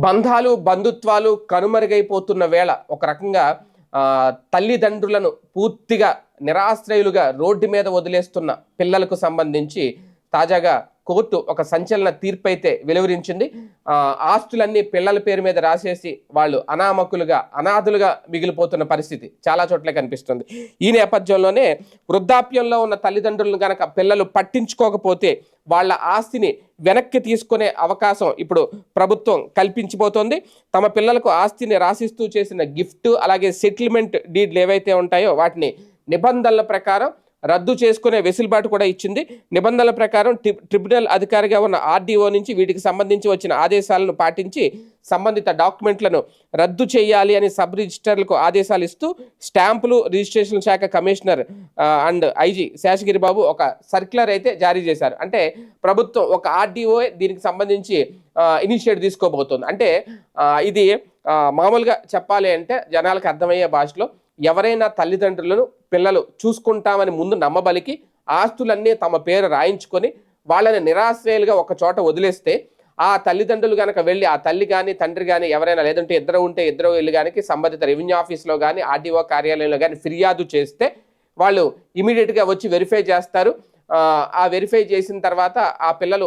బంధాలు బంధుత్వాలు కనుమరుగైపోతున్న వేళ ఒక రకంగా తల్లిదండ్రులను పూర్తిగా నిరాశ్రయులుగా రోడ్డు మీద వదిలేస్తున్న పిల్లలకు సంబంధించి తాజాగా కోర్టు ఒక సంచలన తీర్పు అయితే వెలువరించింది ఆస్తులన్నీ పిల్లల పేరు మీద రాసేసి వాళ్ళు అనామకులుగా అనాథులుగా మిగిలిపోతున్న పరిస్థితి చాలా చోట్ల కనిపిస్తుంది. ఈ నేపథ్యంలోనే వృద్ధాప్యంలో ఉన్న తల్లిదండ్రులను గనక పిల్లలు పట్టించుకోకపోతే వాళ్ళ ఆస్తిని వెనక్కి తీసుకునే అవకాశం ఇప్పుడు ప్రభుత్వం కల్పించిపోతుంది. తమ పిల్లలకు ఆస్తిని రాసిస్తూ చేసిన గిఫ్ట్ అలాగే సెటిల్మెంట్ డీడ్లు ఏవైతే ఉంటాయో వాటిని నిబంధనల ప్రకారం రద్దు చేసుకునే వెసులుబాటు కూడా ఇచ్చింది. నిబంధనల ప్రకారం ట్రిబ్యునల్ అధికారిగా ఉన్న ఆర్డీఓ నుంచి వీటికి సంబంధించి వచ్చిన ఆదేశాలను పాటించి సంబంధిత డాక్యుమెంట్లను రద్దు చేయాలి అని సబ్ రిజిస్టర్లకు ఆదేశాలు ఇస్తూ స్టాంపులు రిజిస్ట్రేషన్ శాఖ commissioner and IG Seshagiri Babu ఒక సర్క్యులర్ అయితే జారీ చేశారు. అంటే ప్రభుత్వం ఒక ఆర్డీఓ దీనికి సంబంధించి ఇనిషియేట్ తీసుకోబోతోంది. అంటే ఇది మామూలుగా చెప్పాలి అంటే జనాలకు అర్థమయ్యే భాషలో ఎవరైనా తల్లిదండ్రులను పిల్లలు చూసుకుంటామని ముందు నమ్మబలికి ఆస్తులన్నీ తమ పేరు రాయించుకొని వాళ్ళని నిరాశ్రయాలుగా ఒక చోట వదిలేస్తే ఆ తల్లిదండ్రులు కనుక వెళ్ళి ఆ తల్లి కానీ తండ్రి కానీ ఎవరైనా లేదంటే ఇద్దరు ఉంటే ఇద్దరు వెళ్ళి కానీ సంబంధిత రెవెన్యూ ఆఫీస్లో కానీ ఆర్డీఓ కార్యాలయంలో కానీ ఫిర్యాదు చేస్తే వాళ్ళు ఇమీడియట్గా వచ్చి వెరిఫై చేస్తారు. ఆ, వెరిఫై చేసిన తర్వాత ఆ పిల్లలు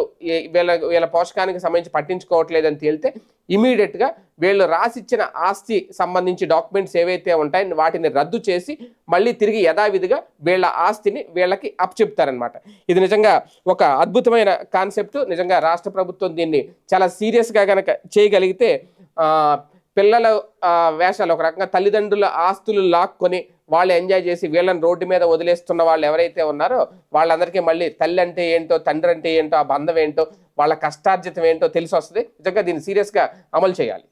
వీళ్ళ వీళ్ళ పోషకానికి సంబంధించి పట్టించుకోవట్లేదని తేలితే ఇమీడియట్గా వీళ్ళు రాసిచ్చిన ఆస్తి సంబంధించి డాక్యుమెంట్స్ ఏవైతే ఉంటాయో వాటిని రద్దు చేసి మళ్ళీ తిరిగి యథావిధిగా వీళ్ళ ఆస్తిని వీళ్ళకి అప్పచెప్తారనమాట ఇది నిజంగా ఒక అద్భుతమైన కాన్సెప్ట్ నిజంగా రాష్ట్ర ప్రభుత్వం దీన్ని చాలా సీరియస్గా కనుక చేయగలిగితే పిల్లల వేషాలు ఒక రకంగా తల్లిదండ్రుల ఆస్తులు లాక్కొని వాళ్ళు ఎంజాయ్ చేసి వీళ్ళని రోడ్డు మీద వదిలేస్తున్న వాళ్ళు ఎవరైతే ఉన్నారో వాళ్ళందరికీ మళ్ళీ తల్లి అంటే ఏంటో తండ్రి అంటే ఏంటో ఆ బంధం ఏంటో వాళ్ళ కష్టార్జితం ఏంటో తెలిసి వస్తుంది. నిజంగా దీన్ని సీరియస్గా అమలు చేయాలి.